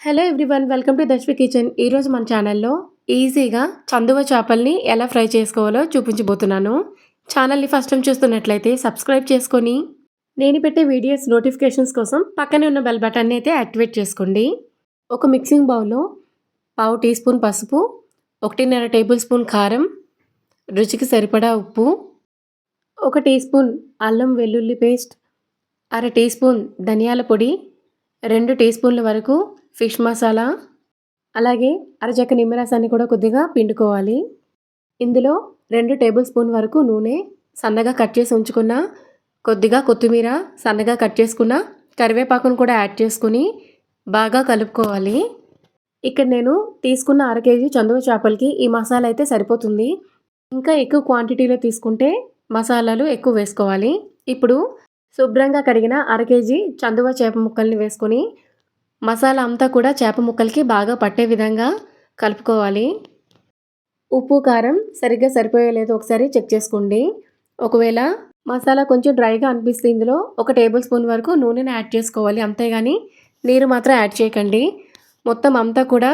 Hello everyone welcome to Dashvi kitchen ఈరోజు మన ఛానల్లో ఈజీగా చందువ చేపల్ని ఎలా ఫ్రై చేసుకోవాలో చూపించబోతున్నాను. ఛానల్ని ఫస్ట్ టైం చూస్తున్నట్లయితే సబ్స్క్రైబ్ చేసుకొని నేను పెట్టే వీడియోస్ నోటిఫికేషన్స్ కోసం పక్కనే ఉన్న బెల్ బటన్ని అయితే యాక్టివేట్ చేసుకోండి. ఒక మిక్సింగ్ బౌల్లో పావు టీ స్పూన్ పసుపు ఒకటిన్నర టేబుల్ స్పూన్ కారం రుచికి సరిపడా ఉప్పు ఒక టీ స్పూన్ అల్లం వెల్లుల్లి పేస్ట్ అర టీ స్పూన్ ధనియాల పొడి రెండు టీ స్పూన్ల వరకు ఫిష్ మసాలా అలాగే అరచక్క నిమ్మరసాన్ని కూడా కొద్దిగా పిండుకోవాలి. ఇందులో రెండు టేబుల్ స్పూన్ వరకు నూనె సన్నగా కట్ చేసి ఉంచుకున్న కొద్దిగా కొత్తిమీర సన్నగా కట్ చేసుకున్న కరివేపాకును కూడా యాడ్ చేసుకుని బాగా కలుపుకోవాలి. ఇక్కడ నేను తీసుకున్న అర కేజీ చందువ చేపలకి ఈ మసాలా అయితే సరిపోతుంది. ఇంకా ఎక్కువ క్వాంటిటీలో తీసుకుంటే మసాలాలు ఎక్కువ వేసుకోవాలి. ఇప్పుడు శుభ్రంగా కడిగిన అర కేజీ చందువ చేప ముక్కల్ని వేసుకొని మసాలా అంతా కూడా చేప ముక్కలకి బాగా పట్టే విధంగా కలుపుకోవాలి. ఉప్పు కారం సరిగ్గా సరిపోయలేదో. ఒకసారి చెక్ చేసుకోండి. ఒకవేళ మసాలా కొంచెం డ్రైగా అనిపిస్తే ఇందులో ఒక టేబుల్ స్పూన్ వరకు నూనెని యాడ్ చేసుకోవాలి. అంతేగాని నీరు మాత్రం యాడ్ చేయకండి. మొత్తం అంతా కూడా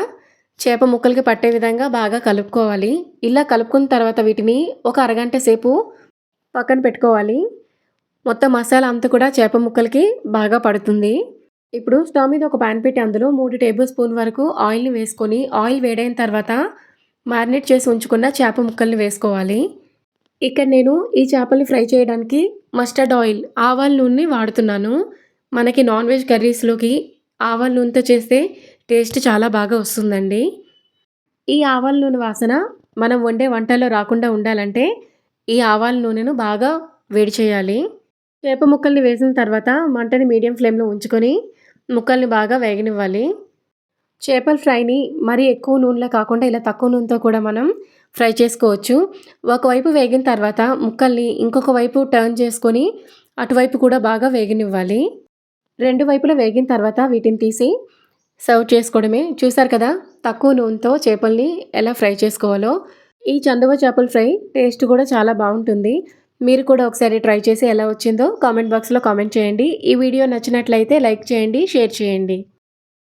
చేప ముక్కలకి పట్టే విధంగా బాగా కలుపుకోవాలి. ఇలా కలుపుకున్న తర్వాత వీటిని ఒక అరగంట సేపు పక్కన పెట్టుకోవాలి. మొత్తం మసాలా అంతా కూడా చేప ముక్కలకి బాగా పడుతుంది. ఇప్పుడు స్టవ్ మీద ఒక ప్యాన్ పెట్టి అందులో మూడు టేబుల్ స్పూన్ వరకు ఆయిల్ని వేసుకొని ఆయిల్ వేడైన తర్వాత మ్యారినేట్ చేసి ఉంచుకున్న చేప ముక్కల్ని వేసుకోవాలి. ఇక్కడ నేను ఈ చేపల్ని ఫ్రై చేయడానికి మస్టర్డ్ ఆయిల్ ఆవాల నూనెని వాడుతున్నాను. మనకి నాన్ వెజ్ కర్రీస్లోకి ఆవాల నూనెతో చేస్తే టేస్ట్ చాలా బాగా వస్తుందండి. ఈ ఆవాల నూనె వాసన మనం వండే వంటల్లో రాకుండా ఉండాలంటే ఈ ఆవాల నూనెను బాగా వేడి చేయాలి. చేప ముక్కల్ని వేసిన తర్వాత మంటని మీడియం ఫ్లేమ్లో ఉంచుకొని ముక్కల్ని బాగా వేగనివ్వాలి. చేపల ఫ్రైని మరీ ఎక్కువ నూనెలో కాకుండా ఇలా తక్కువ నూనెతో కూడా మనం ఫ్రై చేసుకోవచ్చు. ఒకవైపు వేగిన తర్వాత ముక్కల్ని ఇంకొక వైపు టర్న్ చేసుకొని అటువైపు కూడా బాగా వేగనివ్వాలి. రెండు వైపులా వేగిన తర్వాత వీటిని తీసి సర్వ్ చేసుకోవడమే. చూసారు కదా తక్కువ నూనెతో చేపల్ని ఎలా ఫ్రై చేసుకోవాలో. ఈ చందువ చేపల ఫ్రై టేస్ట్ కూడా చాలా బాగుంటుంది. మీరు కూడా ఒకసారి ట్రై చేసి ఎలా వచ్చిందో కామెంట్ బాక్స్లో కామెంట్ చేయండి. ఈ వీడియో నచ్చినట్లయితే లైక్ చేయండి షేర్ చేయండి.